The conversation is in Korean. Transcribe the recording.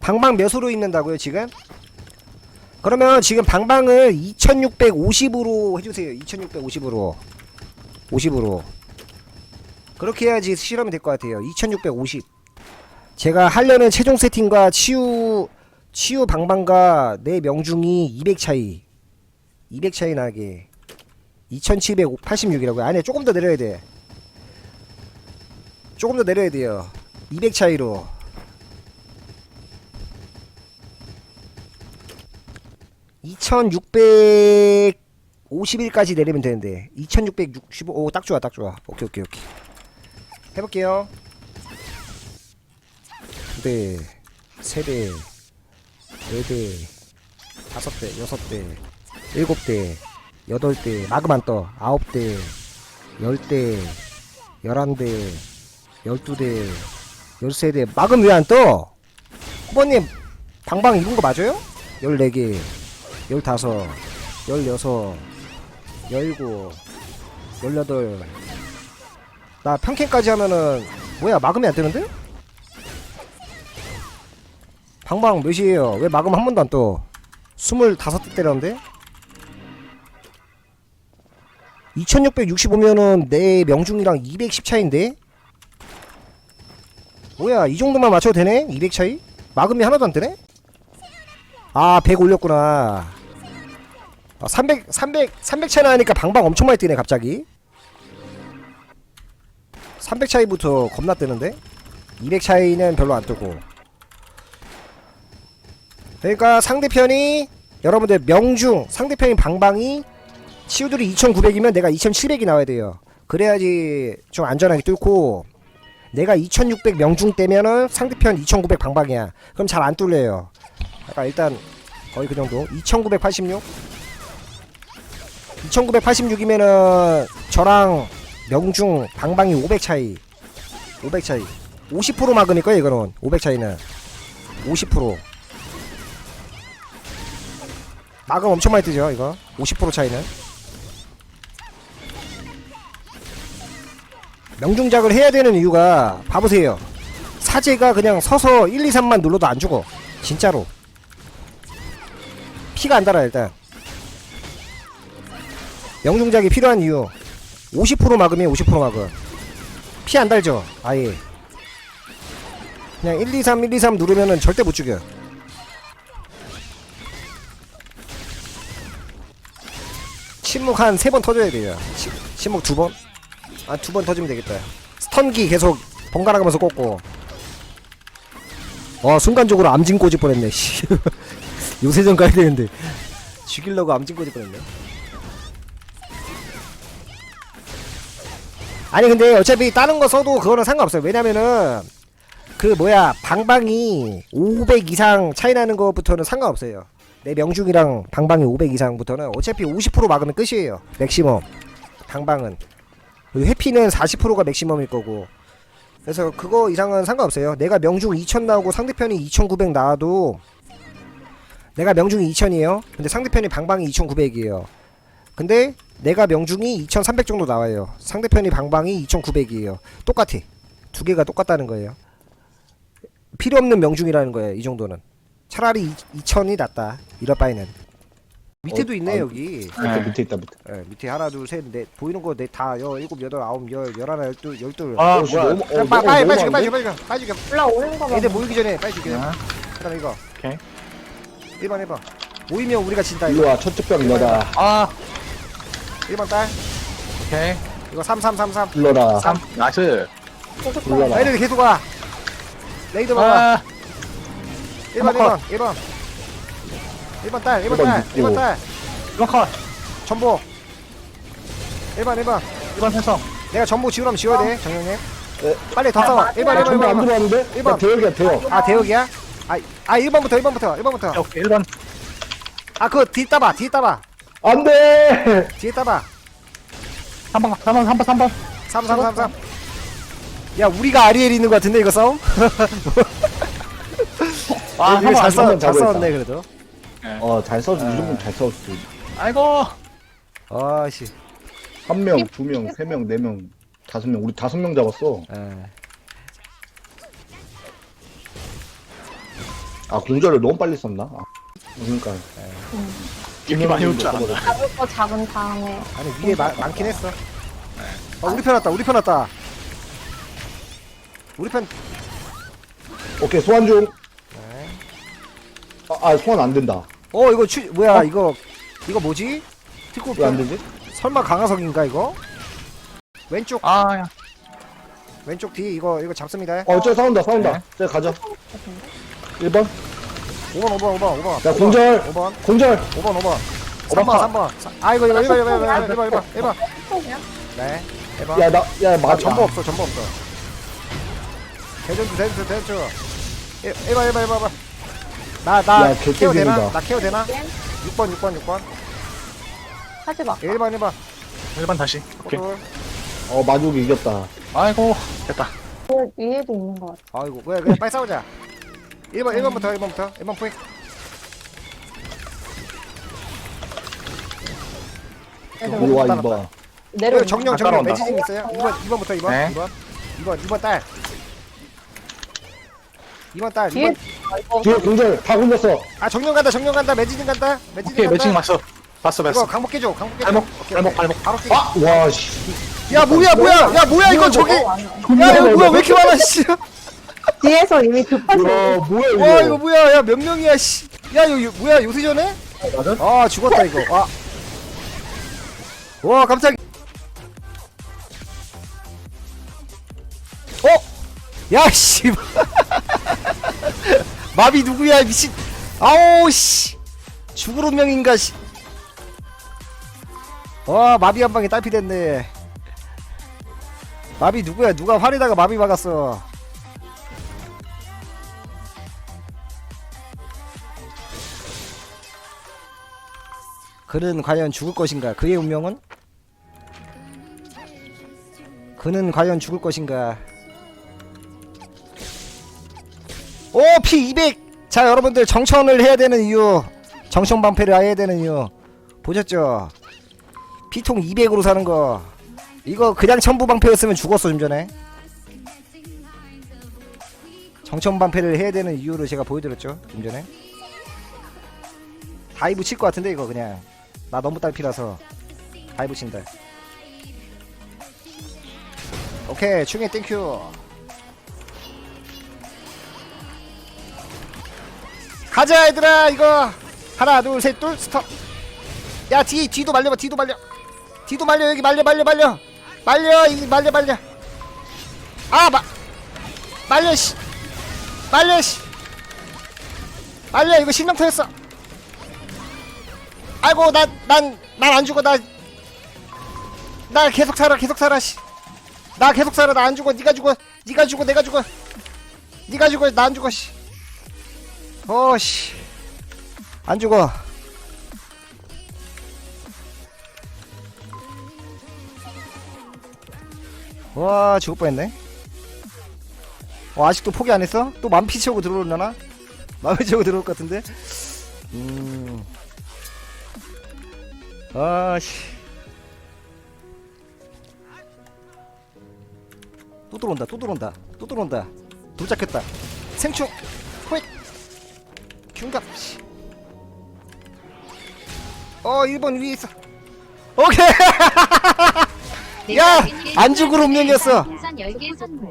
방방 몇으로 있는다고요 지금? 그러면 지금 방방을 2650으로 해주세요. 2650으로. 50으로. 그렇게 해야지 실험이 될 것 같아요. 2650 제가 하려는 최종 세팅과 치유 치유 방방과 내 명중이 200 차이. 200 차이 나게. 2786이라고요. 아니 조금 더 내려야 돼. 조금 더 내려야 돼요. 200 차이로 (2651까지) 내리면 되는데. (2665) 오 딱 좋아 딱 좋아. 오케이 오케이 오케이. 해볼게요. 두대 세대 네대 다섯 대 여섯 대 일곱 대 여덟 대 마금 안떠. 아홉 대 열 대 열한 대 열두 대 열세 대. 마금 왜 안 떠? 후보님 방방 입은 거 맞아요? 열네 개 열다섯 열여섯 열일곱 열여덟 나 평캔까지 하면은 뭐야 마금이 안 뜨는데? 방방 몇이에요? 왜 마금 한 번도 안 떠? 스물다섯 대 때렸는데? 2665면은 내 명중이랑 210 차인데? 뭐야 이 정도만 맞춰도 되네? 200 차이? 마금이 하나도 안 뜨네? 아, 100 올렸구나. 아, 300, 300, 300 차이 나니까 방방 엄청 많이 뜨네, 갑자기. 300 차이부터 겁나 뜨는데? 200 차이는 별로 안 뜨고. 그러니까 상대편이, 여러분들 명중, 상대편이 방방이, 치우들이 2900이면 내가 2700이 나와야 돼요. 그래야지 좀 안전하게 뚫고, 내가 2600 명중 때면은 상대편 2900 방방이야. 그럼 잘 안 뚫려요. 아까 일단 거의 그 정도 2986 2986이면은 저랑 명중 방방이 500 차이. 500 차이. 50% 막으니까 이거는 500 차이는 50% 막음 엄청 많이 뜨죠 이거? 50% 차이는. 명중작을 해야 되는 이유가 봐보세요. 사제가 그냥 서서 1, 2, 3만 눌러도 안 죽어. 진짜로. 피가 안 달아 일단 명중작이 필요한 이유. 50% 막으면 50% 막음 피 안 달죠 아예. 그냥 1, 2, 3, 1, 2, 3 누르면은 절대 못 죽여 침묵 한 세 번 터져야 돼요. 치, 침묵 두 번? 아 두 번 터지면 되겠다. 스턴기 계속 번갈아 가면서 꽂고. 와 순간적으로 암진 꽂을 뻔했네. 씨 요새전 가야 되는데. 죽이려고 암진 꽂을 뻔했네 아니 근데 어차피 다른 거 써도 그거는 상관없어요. 왜냐면은 그 뭐야 방방이 500 이상 차이 나는 것부터는 상관없어요. 내 명중이랑 방방이 500 이상부터는 어차피 50% 막으면 끝이에요. 맥시멈. 방방은. 그리고 해피는 40%가 맥시멈일 거고. 그래서 그거 이상은 상관없어요. 내가 명중 2000 나오고 상대편이 2900 나와도 내가 명중이 2000이에요. 근데 상대편이 방방이 2900이에요. 근데 내가 명중이 2300 정도 나와요. 상대편이 방방이 2900이에요. 똑같아. 두 개가 똑같다는 거예요. 필요 없는 명중이라는 거예요 이 정도는. 차라리 2000이 낫다. 이럴 바에는. 밑에도 어, 있네 아, 여기. 밑에 네. 밑에 있다 밑에. 예, 밑에 하나 둘셋넷. 보이는 거 넷다 여 일곱 여덟 아홉 열 열하나 열둘 열둘. 아 어, 씨, 뭐야? 너무- 어, 자, 너무- 빨리 빨리 빨리 안 빨리 돼? 빨리 빨리 빨리. 죽여 올라오는 거 봐. 애들 모이기 전에 빨리 죽여 아, 그다음 이거. 오케이. 1번 1번 모이면 우리가 진다 일로 이거. 와 첫째 병 너다. 아 1번 딸. 오케이. 이거 3 3 3 3 불러라. 3 나이스. 불러라. 레이드 계속 와. 레이드 봐봐. 아. 1번 1번 1번 1번. 딸 1번 딸 1번 딸. 1번 컷. 전보. 1번 1번. 1번 생성 내가 전보 지우라면 지워야 돼 정영님. 네. 빨리 더 싸워 1번 나 1번 전부 안 1번 들어왔는데? 일번. 나 대역이야 대역. 아 대역이야? 아, 아 1번부터 1번부터 1번부터. 오케이 1번. 아 그거 뒤에 따봐 뒤에 따봐 안돼. 뒤에 따봐 3번 3번 3번 3번 3 3 3 3 야 우리가 아리엘 있는 거 같은데 이거 싸움? 아 이거 3번 잘, 안 싸, 한번 잘. 싸웠네 그래도 어잘 써주 이 정도면 잘 써줬지. 아이고 아씨 한 명, 두 명, 세 명, 네 명, 다섯 명. 우리 다섯 명 잡았어. 에. 아 공절을 너무 빨리 썼나? 아, 그러니까 이렇게 많이 올줄 알았나. 잡을 거 잡은 다음에 아니 위에 마, 많긴 했어 어 우리 편 왔다 우리 편 왔다 우리 편 오케이 소환 중. 네. 아, 아 소환 안 된다. 어 이거 추 뭐야 이거 이거 뭐지? 특고 왜안 되지? 설마 강화석인가 이거? 왼쪽 아, 야. 왼쪽 뒤 이거 이거 잡습니다. 어, 저 싸운다, 싸운다. 네. 저 가자. 1번. 5번 5번 5번 5번. 야, 공절. 5번 공절. 5번 5번. 오번 3번 파. 3번. 아 이거 이거 이거 이거 이거 이거 이거 이거 이거. 네. 1번. 야, 나, 야, 아 맞아. 전부 없어 전부 없어. 대전주 대전주 대전주. 1번 1번 1번 1번. 나나 야, 케어 되나? 개꿀잼이다. 나 케어 되나? 네. 6번 6번 6번. 하지 마. 1번 1번. 1번 다시. 오케이. 호돌. 어, 마족이 이겼다. 아이고, 됐다. 그 위에도 있는 것 같아. 아이고 그래 그래 빨리 싸우자. 1번 1번부터 1번부터 1번 포획. 애들 이리 와, 따랐다. 2번. 내려. 여기 정령 아, 정령 따라온다. 매지징 있어요? 2번 2번부터 2번 네. 2번 2번 2번 딸 2번 딸 뒤에 2번 뒤에 공절 다 굴렸어. 아 정령 간다 정령 간다 매지징 간다 매지징 오케이, 간다 매칭 맞어. 봤어, 이거 봤어. 강복 깨줘 강복 깨줘 발목, 오케이, 발목, 오케이. 발목. 바로 깨. 아, 와, 씨. 야 뭐야 뭐야 야 뭐야 이거 저기 어, 아니야. 야 이거 뭐야 왜 이렇게 많아 씨와 뒤에서 이미 급하시 와, 뭐야, 이거. 이거 뭐야? 야 몇 명이야 씨 야 이거 요- 뭐야 요새 전에? 맞아? 아 죽었다 이거. 와. 와 깜짝 어? 야씨. 마비 누구야 미친. 아우 씨. 죽을 운명인가 씨. 와 마비 한 방에 딸피 됐네. 마비 누구야? 누가 활에다가 마비 막았어 그는 과연 죽을 것인가? 그의 운명은? 그는 과연 죽을 것인가? 오 피 200! 자 여러분들 정천을 해야 되는 이유 정천 방패를 해야 되는 이유 보셨죠? 피통 200으로 사는 거. 이거 그냥 천부 방패였으면 죽었어 좀 전에. 정천 방패를 해야 되는 이유를 제가 보여드렸죠 좀 전에. 다이브 칠 것 같은데 이거 그냥 나 너무 딸피라서. 다이브 친다 오케이 충해 땡큐. 가자 얘들아 이거. 하나 둘 셋 둘 스톱. 야 뒤, 뒤도 말려봐 뒤도 말려. 뒤도 말려 여기 말려 말려 말려. 말려 이 말려 말려. 아 마, 말려 씨. 말려 씨. 말려 이거 신령 터졌어 아이고 난난난안 죽어 나. 나 계속 살아 계속 살아 씨 나 계속 살아 나 안 죽어. 니가 죽어 니가 죽어 내가 죽어. 니가 죽어 나 안 죽어 씨. 어씨. 안 죽어. 와 죽을 뻔했네. 어 아직도 포기 안 했어? 또 만피 채우고 들어오려나? 마음에 채우고 들어올 것 같은데? 음 아씨 또 들어온다 또 들어온다 또 들어온다 도착했다 생충 호잇 균갑 씨. 어 1번 위에 있어 오케이 야! 안 죽을 운명이었어. 풍선 10개 선물.